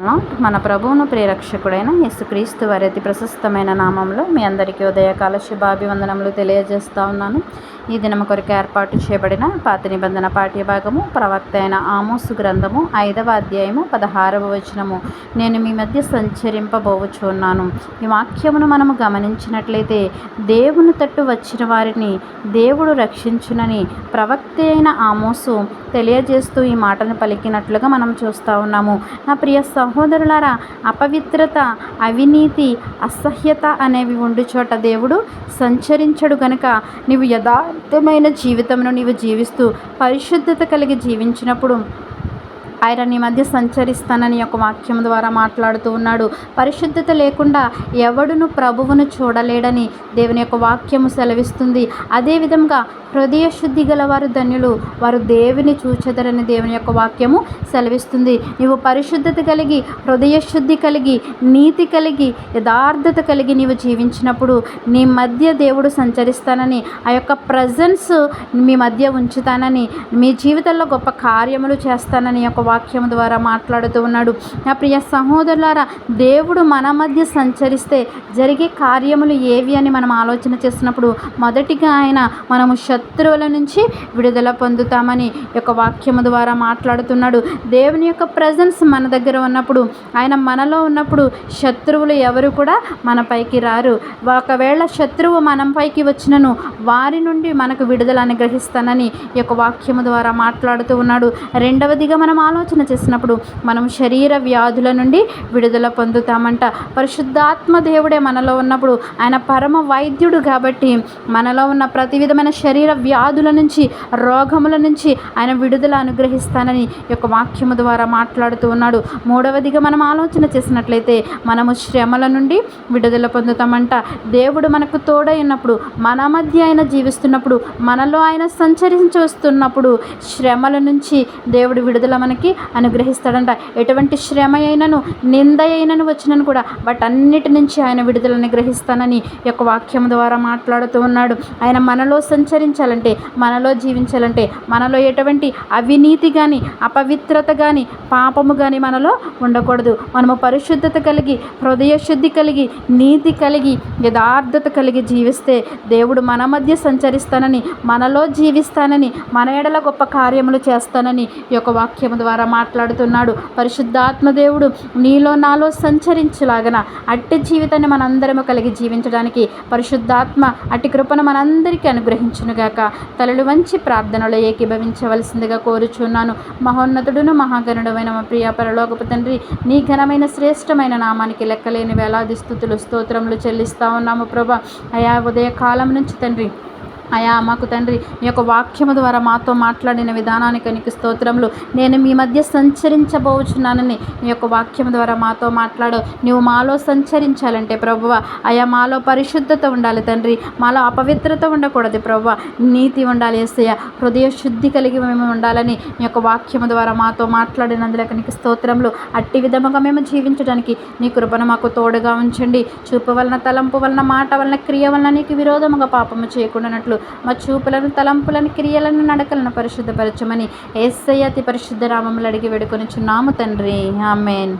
మన ప్రభువును ప్రేరక్షకుడైన యేసుక్రీస్తు వారి అతి ప్రశస్తమైన నామంలో మీ అందరికీ ఉదయకాల శుభాభివందనములు తెలియజేస్తా ఉన్నాను. ఈ దినం కొరకు ఏర్పాటు చేయబడిన పాత నిబంధన పాఠ్య భాగము ప్రవక్త అయిన ఆమోసు గ్రంథము ఐదవ అధ్యాయము పదహారవ వచనము. నేను మీ మధ్య సంచరింపబోవచ్చున్నాను ఈ వాక్యమును మనము గమనించినట్లయితే దేవుని తట్టు వచ్చిన వారిని దేవుడు రక్షించునని ప్రవక్త అయిన ఆమోసు తెలియజేస్తూ ఈ మాటను పలికినట్లుగా మనం చూస్తూ ఉన్నాము. నా ప్రియ సహోదరులారా అపవిత్రత అవినీతి అసహ్యత అనేవి ఉండు చోట దేవుడు సంచరించడు గనక నీవు యథార్థమైన జీవితంలో నీవు జీవిస్తూ పరిశుద్ధత కలిగి జీవించినప్పుడు ఆయన నీ మధ్య సంచరిస్తానని ఒక వాక్యం ద్వారా మాట్లాడుతూ ఉన్నాడు. పరిశుద్ధత లేకుండా ఎవడును ప్రభువును చూడలేడని దేవుని యొక్క వాక్యము సెలవిస్తుంది. అదేవిధంగా హృదయ శుద్ధి గలవారు ధన్యులు వారు దేవుని చూచెదరని దేవుని యొక్క వాక్యము సెలవిస్తుంది. నీవు పరిశుద్ధత కలిగి హృదయ శుద్ధి కలిగి నీతి కలిగి యథార్థత కలిగి నీవు జీవించినప్పుడు నీ మధ్య దేవుడు సంచరిస్తానని ఆ యొక్క ప్రజెన్స్ మీ మధ్య ఉంచుతానని మీ జీవితంలో గొప్ప కార్యములు చేస్తానని యొక్క వాక్యం ద్వారా మాట్లాడుతూ ఉన్నాడు. నా ప్రియ సహోదరులారా దేవుడు మన మధ్య సంచరిస్తే జరిగే కార్యములు ఏవి అని మనం ఆలోచన చేసినప్పుడు మొదటిగా ఆయన మనము శత్రువుల నుంచి విడుదల పొందుతామని యొక్క వాక్యము ద్వారా మాట్లాడుతున్నాడు. దేవుని యొక్క ప్రజెన్స్ మన దగ్గర ఉన్నప్పుడు ఆయన మనలో ఉన్నప్పుడు శత్రువులు ఎవరు కూడా మన పైకి రారు. ఒకవేళ శత్రువు మనం పైకి వచ్చినను వారి నుండి మనకు విడుదల అనుగ్రహిస్తానని యొక్క వాక్యము ద్వారా మాట్లాడుతూ ఉన్నాడు. రెండవదిగా మనం ఆలోచన చేసినప్పుడు మనం శరీర వ్యాధుల నుండి విడుదల పొందుతామంట. పరిశుద్ధాత్మ దేవుడే మనలో ఉన్నప్పుడు ఆయన పరమ వైద్యుడు కాబట్టి మనలో ఉన్న ప్రతి విధమైన శరీర వ్యాధుల నుంచి రోగముల నుంచి ఆయన విడుదల అనుగ్రహిస్తానని యొక్క వాక్యము ద్వారా మాట్లాడుతూ ఉన్నాడు. మూడవదిగా మనం ఆలోచన చేసినట్లయితే మనము శ్రమల నుండి విడుదల పొందుతామంట. దేవుడు మనకు తోడైనప్పుడు మన మధ్య ఆయన జీవిస్తున్నప్పుడు మనలో ఆయన సంచరించి వస్తున్నప్పుడు శ్రమల నుంచి దేవుడు విడుదల మనకి అనుగ్రహిస్తాడంట. ఎటువంటి శ్రమ అయినను నింద అయినను వచ్చినను కూడా వాటన్నిటి నుంచి ఆయన విడుదల అనుగ్రహిస్తానని యొక్క వాక్యం ద్వారా మాట్లాడుతూ ఉన్నాడు. ఆయన మనలో సంచరించాలంటే మనలో జీవించాలంటే మనలో ఎటువంటి అవినీతి కానీ అపవిత్రత కానీ పాపము కానీ మనలో ఉండకూడదు. మనము పరిశుద్ధత కలిగి హృదయశుద్ధి కలిగి నీతి కలిగి యథార్థత కలిగి జీవిస్తే దేవుడు మన మధ్య సంచరిస్తానని మనలో జీవిస్తానని మన ఎడల గొప్ప కార్యములు చేస్తానని ఈ యొక్క వాక్యము ద్వారా మాట్లాడుతున్నాడు. పరిశుద్ధాత్మ దేవుడు నీలో నాలో సంచరించులాగన అట్టి జీవితాన్ని మనందరము కలిగి జీవించడానికి పరిశుద్ధాత్మ అట్టి కృపను మనందరికీ అనుగ్రహించునుగాక. తలలు వంచి ప్రార్థనలో ఏకీభవించవలసిందిగా కోరుచున్నాను. మహోన్నతుడును మహాగణుడమైన మా ప్రియ పరలోకపు తండ్రి నీ ఘనమైన శ్రేష్టమైన నామానికి లెక్కలేని వేలాది స్థుతులు స్తోత్రములు చెల్లిస్తా ఉన్నాము ప్రభా. అయా ఉదయ కాలం నుంచి తండ్రి అయా మాకు తండ్రి మీ యొక్క వాక్యము ద్వారా మాతో మాట్లాడిన విధానానికి నీకు స్తోత్రములు. నేను మీ మధ్య సంచరించబోచున్నానని మీ యొక్క వాక్యం ద్వారా మాతో మాట్లాడు. నువ్వు మాలో సంచరించాలంటే ప్రభువ అయా మాలో పరిశుద్ధత ఉండాలి తండ్రి. మాలో అపవిత్రత ఉండకూడదు ప్రభువ. నీతి ఉండాలి ఎస్సయ్య హృదయ శుద్ధి కలిగి మేము ఉండాలని మీ యొక్క వాక్యము ద్వారా మాతో మాట్లాడినందులకు నీకు స్తోత్రములు. అట్టి విధముగా మేము జీవించడానికి నీ కృపను మాకు తోడుగా ఉంచండి. చూపు వలన తలంపు వలన మాట వలన క్రియ వలన నీకు విరోధముగా పాపము చేయకుండానట్లు మా చూపులను తలంపులను క్రియలను నడకలను పరిశుద్ధపరచమని ఏసయ్య అతి పరిశుద్ధ రామములు అడిగి వేడుకొని చున్నాము తండ్రి. ఆమెన్.